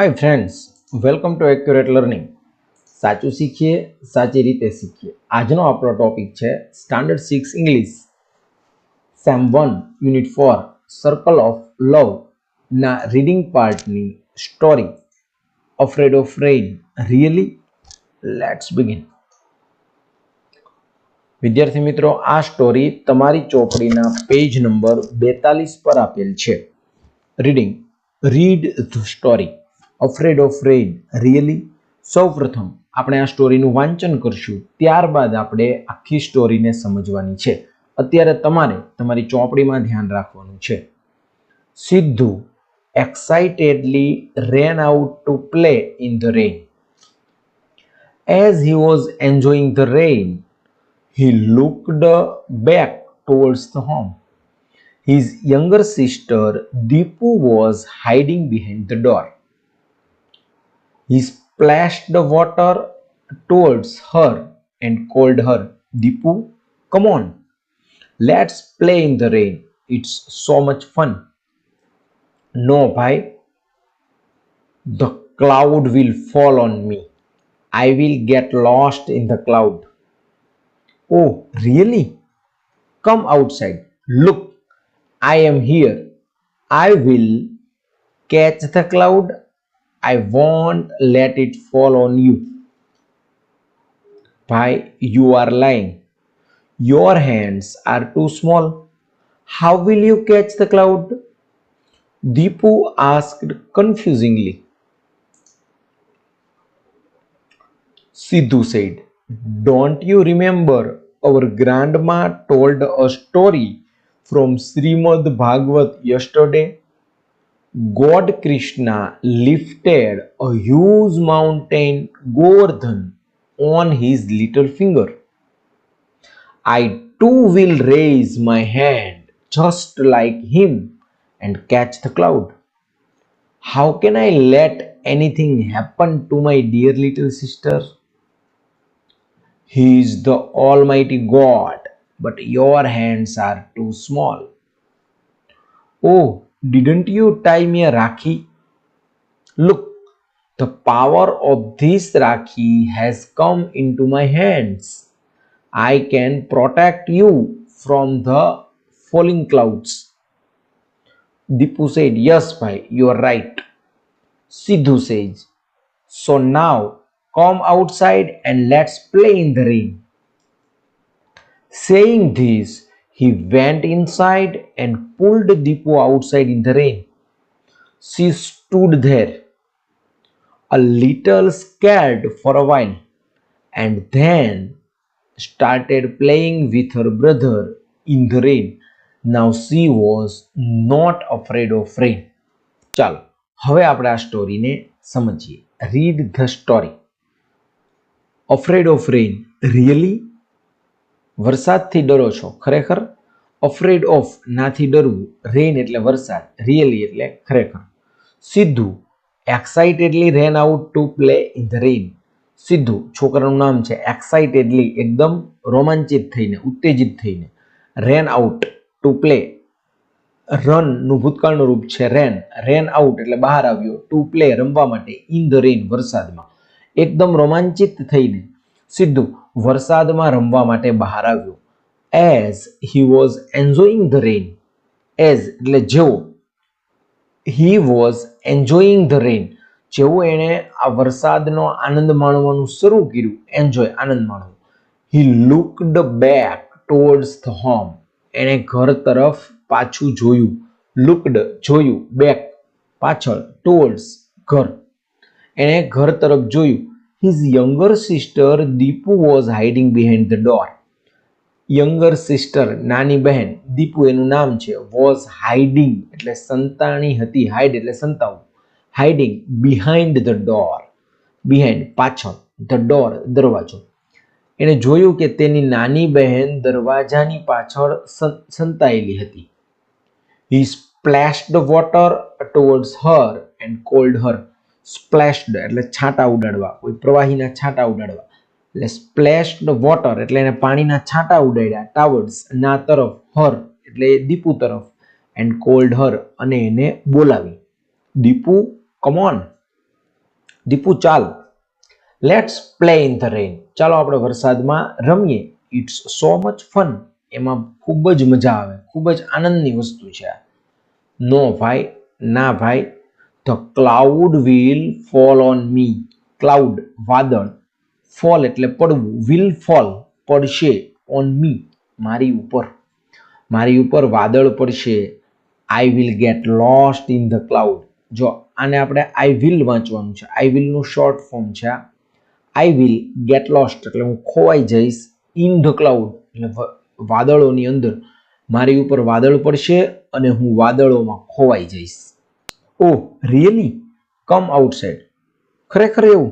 Hi friends welcome to accurate learning સાચું શીખીએ, સાચી રીતે શીખીએ. આજનો આપણો ટોપિક છે standard six English sem one unit four circle of love ના reading પાર્ટની story afraid of rain really let's begin વિદ્યાર્થી મિત્રો, આ સ્ટોરી તમારી ચોપડીના પેજ નંબર બેતાલીસ પર આપેલ છે. Reading read the story afraid of rain really સૌપ્રથમ આપણે આ સ્ટોરીનું વાંચન કરશું. ત્યારબાદ આપણે આખી સ્ટોરીને સમજવાની છે. અત્યારે તમારે તમારી ચોપડીમાં ધ્યાન રાખવાનું છે. Sidhu excitedly ran out to play in the rain as he was enjoying the rain he looked back towards the home. His younger sister, Deepu, was hiding behind the door. He splashed the water towards her and called her, Dipu, come on, let's play in the rain. It's so much fun. No, bhai, the cloud will fall on me. I will get lost in the cloud. Oh, really? Come outside. Look, I am here. I will catch the cloud. I won't let it fall on you. Why you are lying. Your hands are too small. How will you catch the cloud? Deepu asked confusingly. Sidhu said, Don't you remember our grandma told a story from Srimad Bhagavat yesterday? God Krishna lifted a huge mountain Govardhan on his little finger. I too will raise my hand just like him and catch the cloud. How can I let anything happen to my dear little sister? He is the Almighty God, but your hands are too small. Oh, didn't you tie me a Rakhi? Look, the power of this Rakhi has come into my hands. I can protect you from the falling clouds. Dipu said, Yes, bhai, you are right. Sidhu says, So now come outside and let's play in the rain. Saying this, he went inside and pulled Dipu outside in the rain. She stood there, a little scared for a while, and then started playing with her brother in the rain. Now she was not afraid of rain. ચાલો હવે આપણે આ સ્ટોરીને સમજીએ read the story afraid of rain really વરસાદથી ડરો છો, ખરેખર? Afraid of નાથી ડરવું rain એટલે વરસાદ રિયલી એટલે ખરેખર. સીધું excitedly ran out to play in the rain સીધું છોકરાનું નામ છે એક્સાઇટેડલી એકદમ રોમાંચિત થઈને, ઉત્તેજિત થઈને રેન આઉટ ટુ પ્લે રનનું ભૂતકાળનું રૂપ છે રેન રેન આઉટ એટલે બહાર આવ્યો ટુ પ્લે રમવા માટે ઇન ધ રેન વરસાદમાં. એકદમ રોમાંચિત થઈને. સિદ્ધુ વરસાદમાં રમવા માટે બહાર આવ્યો. As he was enjoying the rain as એટલે જેવો he was enjoying the rain જેવું એણે આ વરસાદનો આનંદ માણવાનું શરૂ કર્યું. એન્જોય આનંદ માણવો. He looked back towards the home એણે ઘર તરફ પાછું જોયું. લુકડ જોયું. બેક પાછળ ટુવર્ડ્સ ઘર. એણે ઘર તરફ જોયું. His younger sister Deepu was hiding behind the door younger sister નાની બહેન દીપુ એનું નામ છે વોઝ હાઇડિંગ એટલે સંતાણી હતી હાઇડ એટલે સંતાવું. Hiding behind the door behind પાછળ ધ ડોર દરવાજો. એણે જોયું કે તેની નાની બહેન દરવાજાની પાછળ સંતાયેલી હતી. He splashed water towards her and called her splashed એટલે છાંટા ઉડાડવા, કોઈ પ્રવાહીના છાંટા ઉડાડવા. એટલે સ્પ્લેશ્ડ વોટર એટલે એને પાણીના છાંટા ઉડાડ્યા, ટાવર્સ, ના તરફ, હર, એટલે દીપુ તરફ એન્ડ કોલ્ડ હર, અને એને બોલાવી. દીપુ કમોન દીપુ, ચાલ. Let's play in the rain ચાલો આપણે વરસાદમાં રમીએ. ઇટ્સ સો મચ ફન એમાં ખૂબ જ મજા આવે. ખૂબ જ આનંદની વસ્તુ છે નો ભાઈ, ના ભાઈ the cloud will fall on me cloud વાદળ. ફોલ એટલે પડવું. વિલ ફોલ પડશે ઓન મી મારી ઉપર. મારી ઉપર વાદળ પડશે. I will get lost in the cloud જો આને આપણે આઈ વિલ વાંચવાનું છે. આઈ વિલનું શોર્ટ ફોર્મ છે આઈ વિલ ગેટ લોસ્ટ એટલે હું ખોવાઈ જઈશ ઇન ધ ક્લાઉડ એટલે વાદળોની અંદર મારી ઉપર વાદળ પડશે અને હું વાદળોમાં ખોવાઈ જઈશ. ઓ રિયલી કમ આઉટસાઇડ ખરેખર એવું?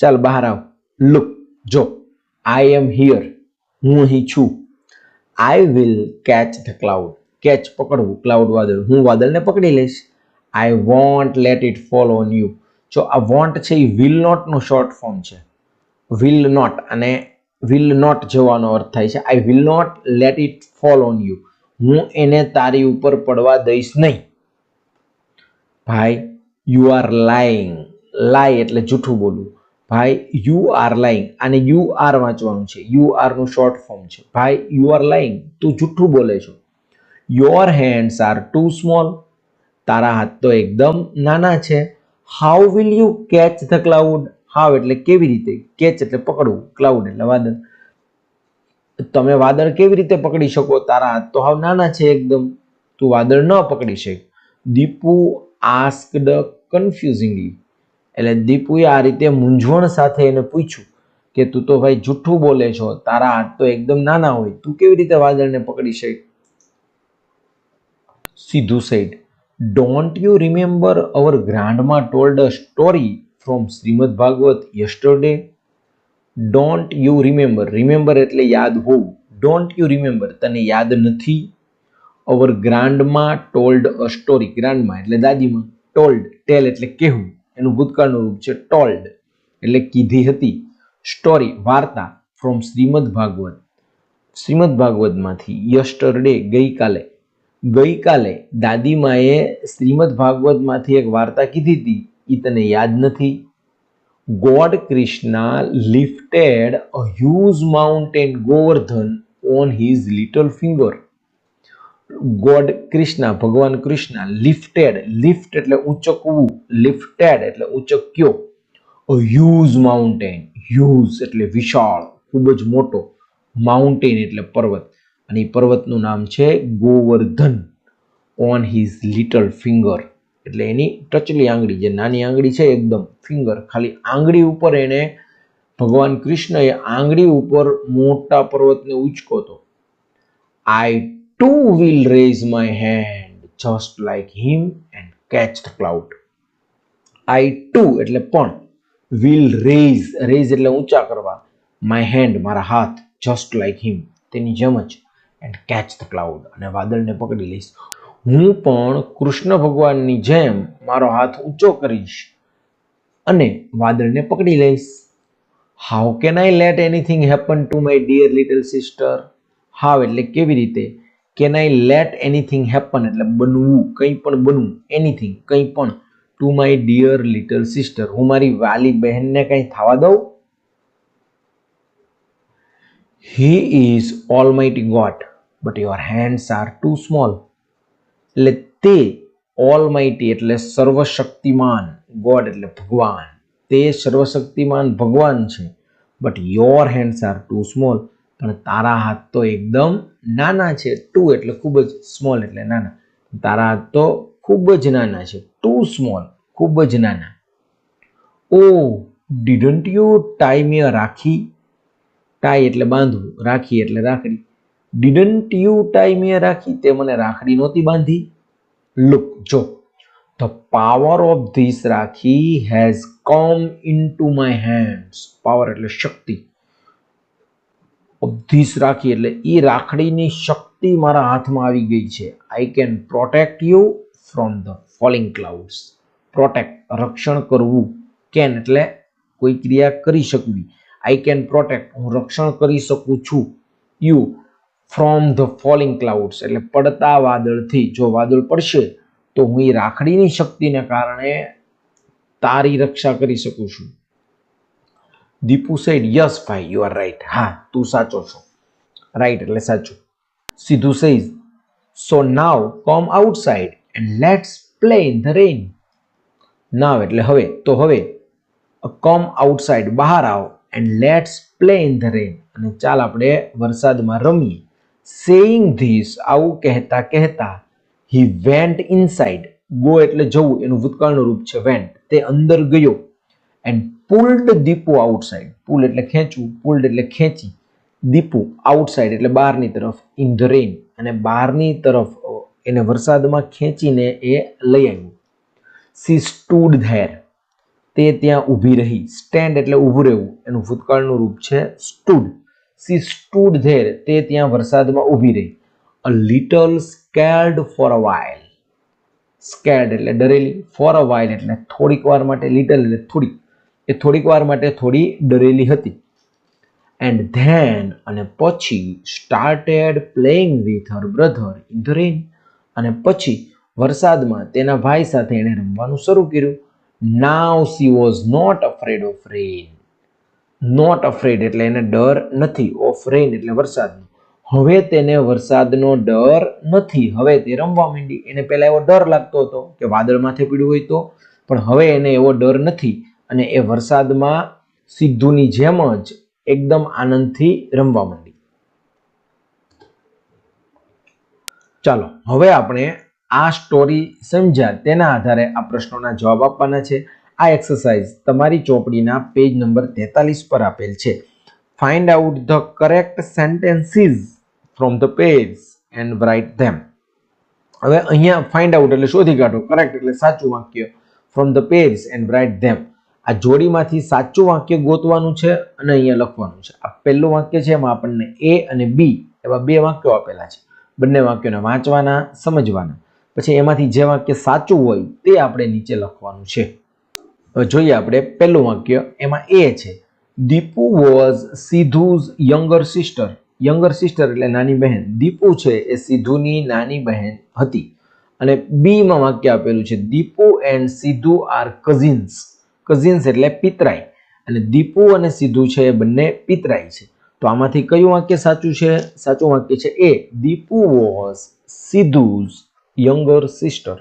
ચાલ બહાર આવ. લુક જો આઈ એમ હિયર હું અહીં છું. I will catch the cloud catch પકડવું cloud વાદળ. હું વાદળને પકડી લઈશ. I won't let it fall on you જો આ વોન્ટ છે એ વિલ નોટનું શોર્ટ ફોર્મ છે. વિલ નોટ અને વિલ નોટ જવાનો અર્થ થાય છે. I will not let it fall on you હું એને તારી ઉપર પડવા દઈશ નહીં. ભાઈ યુ આર લાઈંગ લાઈ એટલે જૂઠું બોલવું. ભાઈ યુ આર લાઈંગ અને યુ આર વાંચવાનું છે. યુ આરનું શોર્ટ ફોર્મ છે. ભાઈ યુ આર લાઈંગ તું જૂઠું બોલે છો. Your hands are too small તારા હાથ તો એકદમ નાના છે. How will you catch the cloud how એટલે કેવી રીતે? કેચ એટલે પકડવું. ક્લાઉડ એટલે વાદળ. તમે વાદળ કેવી રીતે પકડી શકો? તારા હાથ તો હાવ નાના છે એકદમ. તું વાદળ ન પકડી શક. દીપુ આસ્કડ કન્ફ્યુઝિંગલી એટલે દીપુએ આ રીતે મૂંઝવણ સાથે એને પૂછ્યું કે, તું તો ભાઈ જૂઠું બોલે છો. તારા હાથ તો એકદમ નાના હોય. તું કેવી રીતે વાદળને પકડી શક? સીધું side don't you remember our grandma told a story from Shrimad Bhagavat yesterday don't you remember remember એટલે યાદ હોવું. ડોન્ટ યુ રિમેમ્બર તને યાદ નથી? અવર ગ્રાન્ડમાં ટોલ્ડ અ સ્ટોરી ગ્રાન્ડમાં એટલે દાદીમાં ટોલ્ડ ટેલ એટલે કહેવું. એનું ભૂતકાળનું રૂપ છે ટોલ્ડ એટલે કીધી હતી. સ્ટોરી વાર્તા ફ્રોમ શ્રીમદ ભાગવત. શ્રીમદ ભાગવતમાંથી યસ્ટરડે ગઈકાલે. ગઈકાલે દાદીમાએ શ્રીમદ ભાગવતમાંથી એક વાર્તા કીધી હતી. એ તને યાદ નથી? God Krishna lifted a huge mountain Govardhan on his little finger God Krishna ભગવાન કૃષ્ણ લિફ્ટેડ લિફ્ટ એટલે ઊંચકવું લિફ્ટેડ એટલે ઊંચક્યો હ્યુઝ માઉન્ટેન હ્યુઝ એટલે વિશાળ, ખૂબ જ મોટો. માઉન્ટેન એટલે પર્વત. અને એ પર્વતનું નામ છે Govardhan on his little finger એટલે એની ટચલી આંગળી, જે નાની આંગળી છે એકદમ ફિંગર ખાલી આંગળી ઉપર એને ભગવાન કૃષ્ણએ આંગળી ઉપર મોટા પર્વતને ઉચકો હતો I too will raise my hand just like him and catch the cloud I too એટલે પણ, will રેઝ રેઝ એટલે ઊંચા કરવા. માય હેન્ડ મારા હાથ જસ્ટ like હિમ તેની જેમ જ એન્ડ કેચ ધ ક્લાઉડ અને વાદળને પકડી લઈશ. હું પણ કૃષ્ણ ભગવાનની જેમ મારો હાથ ઊંચો કરીશ અને વાદળને પકડી લઈશ. How can I let anything happen to my dear little sister how એટલે કેવી રીતે? Can I let anything happen એટલે બનવું, કંઈ પણ બનવું એનીથિંગ કંઈ પણ to my dear little sister હું મારી વાલી બહેનને કંઈ થવા દઉં? He is all mighty God but your hands are too small એટલે તે ઓલ માઇટી એટલે સર્વશક્તિમાન ગોડ એટલે ભગવાન. તે સર્વશક્તિમાન ભગવાન છે but your hands are too small પણ તારા હાથ તો એકદમ નાના છે. ટુ એટલે ખૂબ જ સ્મોલ એટલે નાના. તારા હાથ તો ખૂબ જ નાના છે. ટુ સ્મોલ ખૂબ જ નાના. ઓ didn't you tie me rakhi? Tie એટલે બાંધવું, રાખી એટલે રાખડી. Didn't you tie me rakhi? તે મને રાખડી નહોતી બાંધી. લુક જો. The power of this rakhi has come in to my hands power એટલે શક્તિ. ઓફ રાખી એટલે એ રાખડીની શક્તિ મારા હાથમાં આવી ગઈ છે. I can protect you from the falling clouds protect રક્ષણ કરવું. કેન એટલે કોઈ ક્રિયા કરી શકવી. આઈ કેન પ્રોટેક્ટ હું રક્ષણ કરી શકું છું. You from the falling clouds એટલે પડતા વાદળથી જો વાદળ પડશે, તો હું એ રાખડીની શક્તિને કારણે તારી રક્ષા કરી શકું છું. દીપુ સેડ યસ ભાઈ યુ આર રાઈટ હા, તું સાચો છો. રાઈટ એટલે સાચું. સીધું says so now come outside and let's play in the rain now એટલે હવે, તો હવે કોમ આઉટસાઇડ બહાર આવો and let's play in the rain અને ચાલ આપણે વરસાદમાં રમીએ. સેઈંગ ધીસ આવું કહેતા કહેતા હી વેન્ટ ઇનસાઇડ ગો એટલે જવું, એનું ભૂતકાળનું રૂપ છે વેન્ટ તે અંદર ગયો. And pulled Dipu outside pull એટલે ખેંચવું, પુલ્ડ એટલે ખેંચી. દીપુ આઉટસાઇડ એટલે બહારની તરફ ઇન ધ રેન અને બહારની તરફ એને વરસાદમાં ખેંચીને એ લઈ આવ્યું. સી સ્ટૂડ ધેર તે ત્યાં ઊભી રહી. સ્ટેન્ડ એટલે ઊભું રહેવું. એનું ભૂતકાળનું રૂપ છે સ્ટૂડ સી સ્ટૂડ ધેર તે ત્યાં વરસાદમાં ઊભી રહી. A little scared for a while scared એટલે ડરેલી. ફોર અ વાઇલ એટલે થોડીક વાર માટે લિટલ એટલે થોડી એ થોડીક વાર માટે થોડી ડરેલી હતી. એન્ડ ધેન અને પછી started playing with her brother in the rain અને પછી વરસાદમાં તેના ભાઈ સાથે એણે રમવાનું શરૂ કર્યું. Now she was not afraid of rain not afraid એટલે એને ડર નથી. ઓફ રેન એટલે વરસાદનો. હવે તેને વરસાદનો ડર નથી. હવે તે રમવા માંડી. એને પહેલાં એવો ડર લાગતો હતો કે વાદળ માથે પીડ્યું હોય તો. પણ હવે એને એવો ડર નથી. અને એ વરસાદમાં સિદ્ધુની જેમ જ એકદમ આનંદથી રમવા માંડી. ચાલો, હવે આપણે આ સ્ટોરી સમજ્યા. તેના આધારે આ પ્રશ્નોના જવાબ આપવાના છે. આ એક્સરસાઇઝ તમારી ચોપડીના પેજ નંબર તેતાલીસ પર આપેલ છે. Find out the correct sentences from the page and write them હવે અહીંયા ફાઇન્ડ આઉટ એટલે શોધી કાઢો. કરેક્ટ એટલે સાચું વાક્ય. From the page and write them આ જોડીમાંથી સાચું વાક્ય ગોતવાનું છે અને અહીંયા લખવાનું છે. આ પહેલું વાક્ય છે, એમાં આપણને એ અને બી એવા બે વાક્યો આપેલા છે. બંને વાક્યોને વાંચવાના, સમજવાના. પછી એમાંથી જે વાક્ય સાચું હોય તે આપણે નીચે લખવાનું છે. જોઈએ આપણે પહેલું વાક્ય, એમાં એ છે. Deepu was Sidhu's younger sister younger sister એટલે નાની બહેન. દીપુ છે એ સિધુની નાની બહેન હતી. અને બીમાં વાક્ય આપેલું છે, Deepu and Sidhu are cousins cousins એટલે પિતરાઈ. અને દીપુ અને સિધુ છે એ બંને પિતરાઈ છે. તો આમાંથી કયું વાક્ય સાચું છે? સાચું વાક્ય છે A, Deepu was Sidhu's younger sister.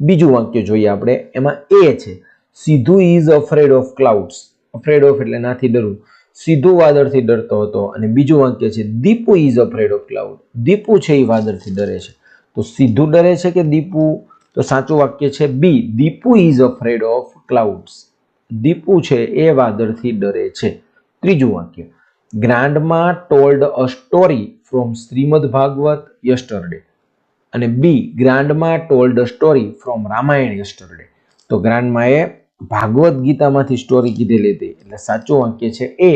બીજું વાક્ય જોઈએ આપણે, એમાં એ છે Sidhu is afraid of clouds. Afraid of એટલે નાથી ડરવું સીધું વાદળથી ડરતો હતો અને બીજું વાક્ય છે, Deepu is afraid of cloud. Deepu છે એ વાદળથી ડરે છે. તો સીધું ડરે છે કે દીપુ? તો સાચું વાક્ય છે B, Deepu is afraid of clouds. Deepu છે એ વાદળથી ડરે છે. ત્રીજું વાક્ય. Grandma told a story from Shrimad Bhagwat yesterday અને B, grandma told a story from Ramayan yesterday તો ગ્રાન્ડમાએ ભાગવત ગીતામાંથી સ્ટોરી કીધેલી હતી. એટલે સાચું વાક્ય છે A,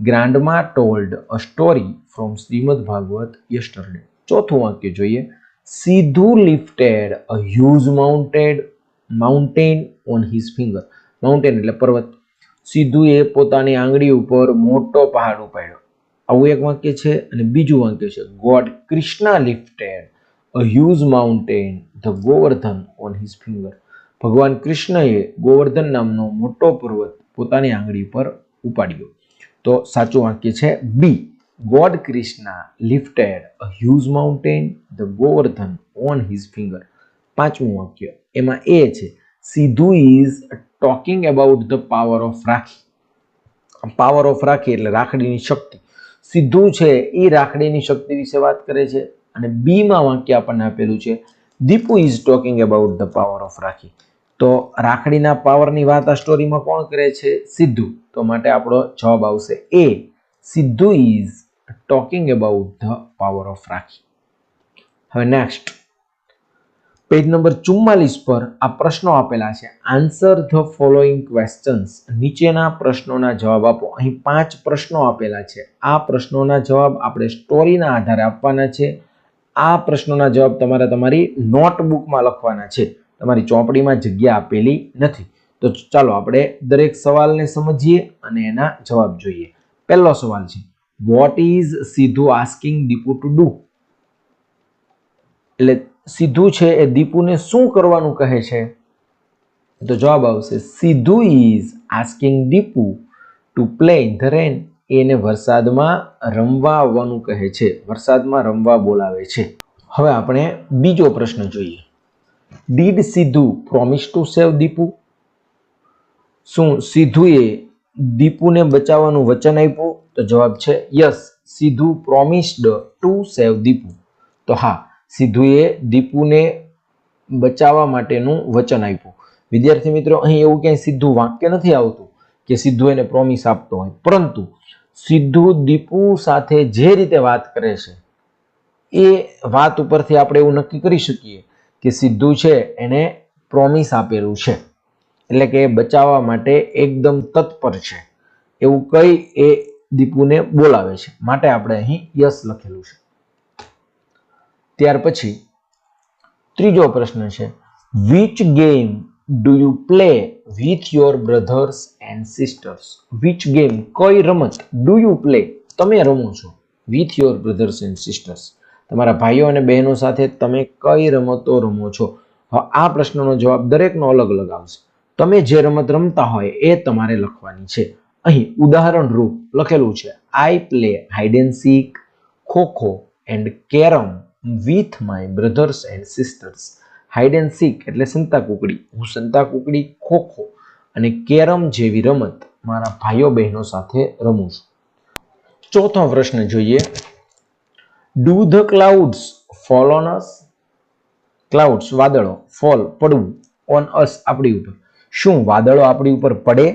grandma told a story from Shrimad Bhagwat yesterday ચોથું વાક્ય જોઈએ. Sidhu lifted a huge mounted mountain on his finger mountain એટલે પર્વત. સીધુએ પોતાની આંગળી ઉપર મોટો પહાડ ઉપાડ્યો. આવું એક વાક્ય છે અને બીજું વાક્ય છે. God Krishna lifted a huge mountain the Govardhan on his finger ભગવાન કૃષ્ણએ ગોવર્ધન નામનો મોટો પર્વત પોતાની આંગળી પર ઉપાડ્યો. તો સાચું વાક્ય છે B God Krishna lifted a huge mountain the Govardhan on his finger પાંચમું વાક્ય. એમાં એ છે Sidhu is talking about the power of Rakhi. Power of Rakhi એટલે રાખડીની શક્તિ. સીધું છે એ રાખડીની શક્તિ વિશે વાત કરે છે અને બીમાં વાક્ય આપણને આપેલું છે Deepu is talking about the power of Rakhi. તો રાખડીના પાવરની વાત આ સ્ટોરીમાં કોણ કરે છે? સિદ્ધુ તો માટે આપણો જવાબ આવશે A Sidhu is talking about the power of Rakhi. હવે નેક્સ્ટ પેજ નંબર ચુમ્માલીસ પર આ પ્રશ્નો આપેલા છે. આન્સર ધ ફોલોઈંગ ક્વેશ્ચન્સ નીચેના પ્રશ્નોના જવાબ આપો. અહીં પાંચ પ્રશ્નો આપેલા છે. આ પ્રશ્નોના જવાબ આપણે સ્ટોરીના આધારે આપવાના છે. આ પ્રશ્નોના જવાબ તમારે તમારી નોટબુકમાં લખવાના છે. તમારી ચોપડીમાં જગ્યા આપેલી નથી. તો ચાલો આપણે દરેક સવાલને સમજીએ અને એના જવાબ જોઈએ. પહેલો સવાલ છે વોટ ઇઝ સીધું આસ્કિંગ દીપુ ટુ ડુ એટલે સીધું છે એ દીપુને શું કરવાનું કહે છે? તો જવાબ આવશે, Sidhu is asking Deepu to play in the rain. એને વરસાદમાં રમવા આવવાનું કહે છે. વરસાદમાં રમવા બોલાવે છે. હવે આપણે બીજો પ્રશ્ન જોઈએ. ડીડ સીધુ પ્રોમિસ ટુ સેવ દીપુ? શું સીધુએ દીપુને બચાવવાનું વચન આપ્યું? તો જવાબ છે યસ સીધુ પ્રોમિસ્ડ ટુ સેવ દીપુ. તો હા સિદ્ધુએ દીપુને બચાવવા માટેનું વચન આપ્યું. વિદ્યાર્થી મિત્રો, અહીં એવું ક્યાંય સીધું વાક્ય નથી આવતું કે સિદ્ધુ એને પ્રોમિસ આપતો હોય. પરંતુ સિદ્ધુ દીપુ સાથે જે રીતે વાત કરે છે, એ વાત ઉપરથી આપણે એવું નક્કી કરી શકીએ કે સિદ્ધુ છે, એને પ્રોમિસ આપેલું છે. એટલે કે બચાવવા માટે એકદમ તત્પર છે. એવું કઈ એ દીપુને બોલાવે છે. માટે આપણે અહીં યસ લખેલું છે. ત્યાર પછી ત્રીજો પ્રશ્ન છે which game do you play with your brothers and sisters which game કઈ રમત ડુ યુ પ્લે તમે રમો છો with your brothers and sisters તમારા ભાઈઓ અને બહેનો સાથે તમે કઈ રમતો રમો છો? આ પ્રશ્નનો જવાબ દરેકનો અલગ અલગ આવશે. તમે જે રમત રમતા હોય એ તમારે લખવાની છે. અહીં ઉદાહરણ રૂપ લખેલું છે I play hide and seek kho kho and carrom with my brothers and sisters hide and seek એટલે સંતા કુકડી. હું સંતા કુકડી ખોખો અને કેરમ જેવી રમત મારા ભાઈઓ બહેનો સાથે રમું છું. ચોથો પ્રશ્ન જોઈએ. Do the clouds fall on us clouds વાદળો ફોલ પડવું ઓન અસ આપણી ઉપર. શું વાદળો આપણી ઉપર પડે?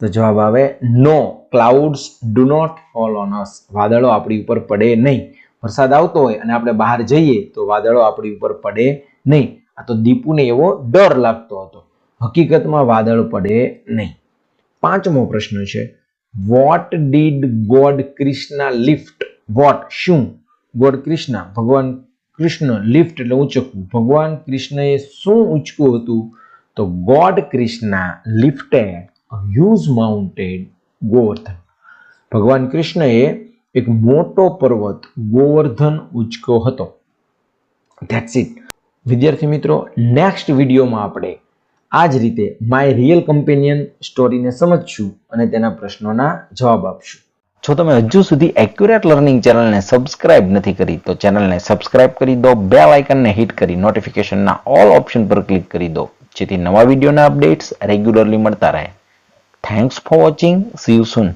તો જવાબ આવે no clouds do not fall on us વાદળો આપણી ઉપર પડે નહીં. વરસાદ આવતો હોય અને આપણે બહાર જઈએ તો વાદળો આપણી ઉપર પડે નહીં. આ તો દીપુને એવો ડર લાગતો હતો. હકીકતમાં વાદળ પડે નહીં. પાંચમો પ્રશ્ન છે what did God Krishna lift what શું? ગોડ ક્રિષ્ના ભગવાન કૃષ્ણ લિફ્ટ એટલે ઉંચકવું. ભગવાન કૃષ્ણએ શું ઉંચકું હતું? તો God Krishna lifted huge mounted Govardhan. ભગવાન કૃષ્ણએ એક મોટો પર્વત ગોવર્ધન ઉચકો હતો. ધેટ્સ ઇટ વિદ્યાર્થી મિત્રો નેક્સ્ટ વિડીયોમાં આપણે આ જ રીતે માય રિયલ કમ્પેનિયન સ્ટોરીને સમજશું અને તેના પ્રશ્નોના જવાબ આપશું. જો તમે હજુ સુધી એક્યુરેટ લર્નિંગ ચેનલને સબસ્ક્રાઇબ નથી કરી, તો ચેનલને સબસ્ક્રાઇબ કરી દો બે આઇકનને હિટ કરી નોટિફિકેશનના ઓલ ઓપ્શન પર ક્લિક કરી દો, જેથી નવા વિડીયોના અપડેટ્સ રેગ્યુલરલી મળતા રહે. Thanks for watching see you soon